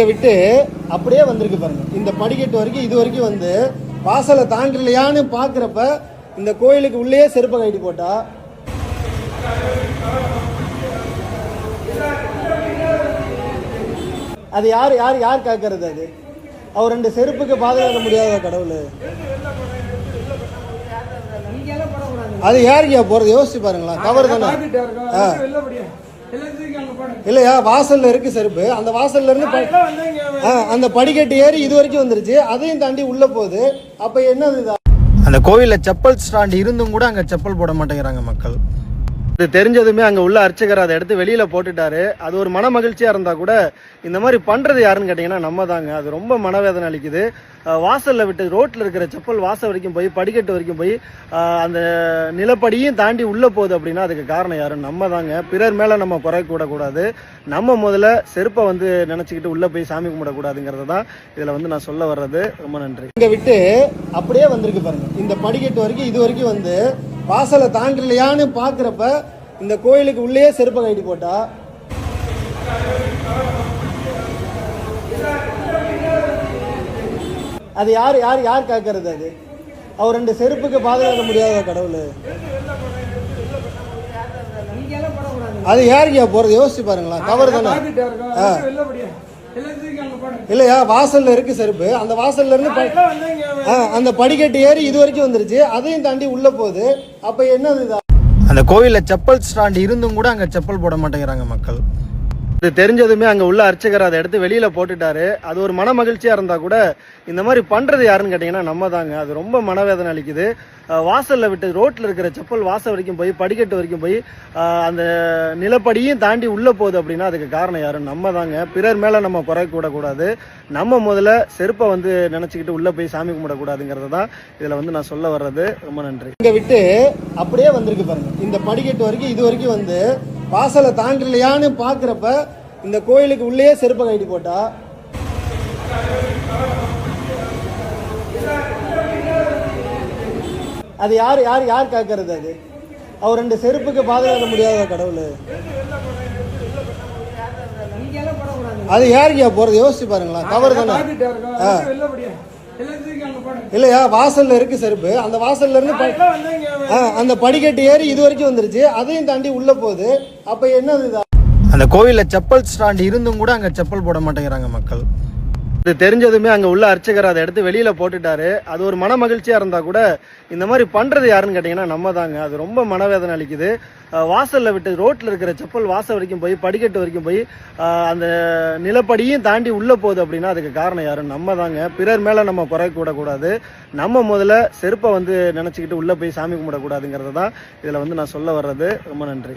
இங்க விட்டு அப்படியே வந்திருக்கு பாருங்க. இந்த படிக்கட்டு வரைக்கும் இது வரைக்கும் வந்து வாசலை தாண்டலையான்னு பாக்குறப்ப இந்த கோயிலுக்கு உள்ளே செருப்பை கட்டி போட்டா. அது யார் யார் யார் காக்கிறது அது? அவர் ரெண்டு செருப்புக்கு பாதுகாக்க முடியாத கடவுள். அது யாருக்கியா போறது? யோசிச்சு பாருங்களா கவர் தானே. இல்லையா வாசல்ல இருக்கு செருப்பு. அந்த வாசல்ல இருந்து அந்த படிக்கட்டு ஏறி இது வரைக்கும் வந்துருச்சு. அதையும் தாண்டி உள்ள போகுது. அப்ப என்னது? அந்த கோவில்ல செப்பல் ஸ்டாண்ட் இருந்தும் கூட அங்க செப்பல் போட மாட்டேங்கிறாங்க மக்கள். இது தெரிஞ்சதுமே அங்கே உள்ள அர்ச்சகர் அதை எடுத்து வெளியில் போட்டுட்டாரு. அது ஒரு மன மகிழ்ச்சியாக இருந்தால் கூட இந்த மாதிரி பண்ணுறது யாருன்னு கேட்டிங்கன்னா நம்ம தாங்க அது ரொம்ப மனவேதனை அளிக்குது. வாசலில் விட்டு ரோட்டில் இருக்கிற செப்பல் வாசல் வரைக்கும் போய் படிக்கட்டு வரைக்கும் போய் அந்த நிலப்படியும் தாண்டி உள்ளே போகுது அப்படின்னா அதுக்கு காரணம் யாரும் நம்ம தாங்க பிறர் மேலே நம்ம குறை கூடக்கூடாது. நம்ம முதல்ல செருப்பை வந்து நினச்சிக்கிட்டு உள்ளே போய் சாமி கும்பிடக்கூடாதுங்கிறது தான் இதில் வந்து நான் சொல்ல வர்றது. ரொம்ப நன்றி. இங்கே விட்டு அப்படியே வந்திருக்கு பாருங்கள் இந்த படிக்கட்டு வரைக்கும் இது வரைக்கும் வந்து வாசலை தாண்டலையான்னு பாக்குறப்ப இந்த கோயிலுக்கு உள்ளே செருப்பை கட்டி போட்டா. அது யார் யார் யார் காக்கிறது அது? அவர் ரெண்டு செருப்புக்கு பாதுகாக்க முடியாத கடவுள். அது யாருக்கியா போறது? யோசிச்சு பாருங்களா கவர் தானே ஆ. இல்லையா? வாசல்ல இருக்கு செருப்பு. அந்த வாசல்ல இருந்து அந்த படிக்கட்டு ஏறி இது வரைக்கும் வந்துருச்சு. அதையும் தாண்டி உள்ள போகுது. அப்ப என்னது? அந்த கோவில்ல செப்பல் ஸ்டாண்ட் இருந்தும் கூட அங்க செப்பல் போட மாட்டேங்கிறாங்க மக்கள். இது தெரிஞ்சதுமே அங்கே உள்ள அர்ச்சகர் அதை எடுத்து வெளியில் போட்டுட்டாரு. அது ஒரு மன மகிழ்ச்சியாக இருந்தால் கூட இந்த மாதிரி பண்ணுறது யாருன்னு கேட்டிங்கன்னா நம்ம தாங்க அது ரொம்ப மனவேதனை அளிக்குது. வாசலில் விட்டு ரோட்டில் இருக்கிற செப்பல் வாசல் வரைக்கும் போய் படிக்கட்டு வரைக்கும் போய் அந்த நிலப்படியும் தாண்டி உள்ளே போகுது அப்படின்னா அதுக்கு காரணம் யாரும் நம்ம தாங்க பிறர் மேலே நம்ம குறை கூடக்கூடாது. நம்ம முதல்ல செருப்பை வந்து நினச்சிக்கிட்டு உள்ளே போய் சாமி கும்பிடக்கூடாதுங்கிறது தான் இதில் வந்து நான் சொல்ல வர்றது. ரொம்ப நன்றி. இங்கே விட்டு அப்படியே வந்திருக்கு பாருங்கள் இந்த படிக்கட்டு வரைக்கும் இது வரைக்கும் வந்து வாசலை தாண்டலையான்னு பார்க்குறப்ப இந்த கோயிலுக்கு உள்ளே செருப்பை கட்டி போட்டா. அது யார் யார் யார் காக்கிறது அது? அவர் ரெண்டு செருப்புக்கு பாதுகாக்க முடியாத கடவுள். அது யாருக்கியா போறது? யோசிச்சு பாருங்களா கவர் தானே? ஆ. இல்லையா? வாசல்ல இருக்கு செருப்பு. அந்த வாசல்ல இருந்து அந்த படிக்கட்டு ஏறி இது வரைக்கும் வந்துருச்சு. அதையும் தாண்டி உள்ள போகுது. அப்ப என்னது? அந்த கோவிலில் செப்பல் ஸ்டாண்ட் இருந்தும் கூட அங்கே செப்பல் போட மாட்டேங்கிறாங்க மக்கள். இது தெரிஞ்சதுமே அங்கே உள்ள அர்ச்சகர் அதை எடுத்து வெளியில் போட்டுட்டாரு. அது ஒரு மன மகிழ்ச்சியாக இருந்தால் கூட இந்த மாதிரி பண்ணுறது யாருன்னு கேட்டிங்கன்னா நம்ம தாங்க அது ரொம்ப மனவேதனை அளிக்குது. வாசலில் விட்டு ரோட்டில் இருக்கிற செப்பல் வாசல் வரைக்கும் போய் படிக்கட்டு வரைக்கும் போய் அந்த நிலப்படியும் தாண்டி உள்ளே போகுது அப்படின்னா அதுக்கு காரணம் யாரும் நம்ம தாங்க பிறர் மேலே நம்ம குறை கூடக்கூடாது நம்ம முதல்ல செருப்பை வந்து நினச்சிக்கிட்டு உள்ளே போய் சாமி கும்பிடக்கூடாதுங்கிறது தான் இதில் வந்து நான் சொல்ல வர்றது. ரொம்ப நன்றி.